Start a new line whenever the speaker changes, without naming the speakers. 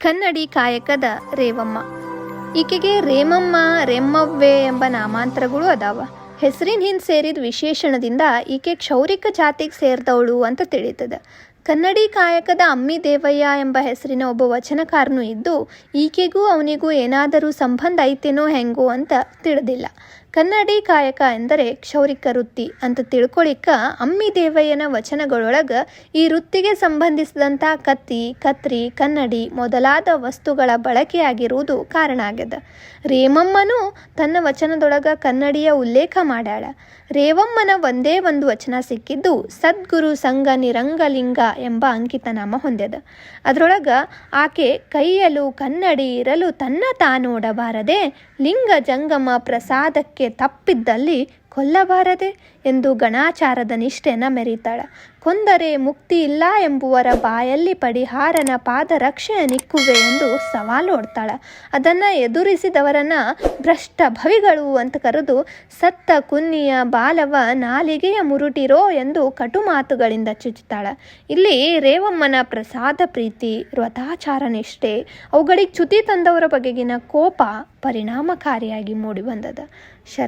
ಕನ್ನಡಿ ಕಾಯಕದ ರೇವಮ್ಮ. ಈಕೆಗೆ ರೇಮಮ್ಮ, ರೆಮ್ಮವ್ವೆ ಎಂಬ ನಾಮಾಂತರಗಳು ಅದಾವ. ಹೆಸರಿನ ಹಿಂದೆ ಸೇರಿದ ವಿಶೇಷಣದಿಂದ ಈಕೆ ಕ್ಷೌರಿಕ ಜಾತಿಗೆ ಸೇರಿದವಳು ಅಂತ ತಿಳಿತದೆ. ಕನ್ನಡಿ ಕಾಯಕದ ಅಮ್ಮಿ ದೇವಯ್ಯ ಎಂಬ ಹೆಸರಿನ ಒಬ್ಬ ವಚನಕಾರನು ಇದ್ದು, ಈಕೆಗೂ ಅವನಿಗೂ ಏನಾದರೂ ಸಂಬಂಧ ಐತೇನೋ ಹೆಂಗೋ ಅಂತ ತಿಳಿದಿಲ್ಲ. ಕನ್ನಡಿ ಕಾಯಕ ಎಂದರೆ ಕ್ಷೌರಿಕ ವೃತ್ತಿ ಅಂತ ತಿಳ್ಕೊಳಿಕ್ಕ ಅಮ್ಮಿ ದೇವಯ್ಯನ ವಚನಗಳೊಳಗೆ ಈ ವೃತ್ತಿಗೆ ಸಂಬಂಧಿಸಿದಂಥ ಕತ್ತಿ, ಕತ್ರಿ, ಕನ್ನಡಿ ಮೊದಲಾದ ವಸ್ತುಗಳ ಬಳಕೆಯಾಗಿರುವುದು ಕಾರಣ ಆಗ್ಯದ. ರೇಮಮ್ಮನೂ ತನ್ನ ವಚನದೊಳಗ ಕನ್ನಡಿಯ ಉಲ್ಲೇಖ ಮಾಡ್ಯಾಳ. ರೇವಮ್ಮನ ಒಂದೇ ಒಂದು ವಚನ ಸಿಕ್ಕಿದ್ದು, ಸದ್ಗುರು ಸಂಘ ನಿರಂಗಲಿಂಗ ಎಂಬ ಅಂಕಿತನಾಮ ಹೊಂದ್ಯದ. ಅದರೊಳಗೆ ಆಕೆ ಕೈಯಲು ಕನ್ನಡಿ ಇರಲು ತನ್ನ ತಾನೋಡಬಾರದೆ ಲಿಂಗ ಜಂಗಮ ಪ್ರಸಾದಕ್ಕೆ ತಪ್ಪಿದ್ದಲ್ಲಿ ಕೊಲ್ಲಬಾರದೆ ಎಂದು ಗಣಾಚಾರದ ನಿಷ್ಠೆನ ಮೆರೀತಾಳ. ಕೊಂದರೆ ಮುಕ್ತಿ ಇಲ್ಲ ಎಂಬುವರ ಬಾಯಲ್ಲಿ ಪಡಿಹಾರನ ಪಾದರಕ್ಷೆಯ ನಿಕ್ಕುವೆ ಎಂದು ಸವಾಲು ಹೊಡ್ತಾಳ ಅದನ್ನು ಎದುರಿಸಿದವರನ್ನ ಭ್ರಷ್ಟ ಭವಿಗಳು ಅಂತ ಕರೆದು, ಸತ್ತ ಕುನ್ನಿಯ ಬಾಲವ ನಾಲಿಗೆಯ ಮುರುಟಿರೋ ಎಂದು ಕಟು ಮಾತುಗಳಿಂದ ಚುಚ್ಚುತ್ತಾಳ ಇಲ್ಲಿ ರೇವಮ್ಮನ ಪ್ರಸಾದ ಪ್ರೀತಿ ವ್ರತಾಚಾರ ನಿಷ್ಠೆ, ಅವುಗಳಿಗೆ ಚ್ಯುತಿ ತಂದವರ ಬಗೆಗಿನ ಕೋಪ ಪರಿಣಾಮಕಾರಿಯಾಗಿ ಮೂಡಿಬಂದದ. ಶರಣ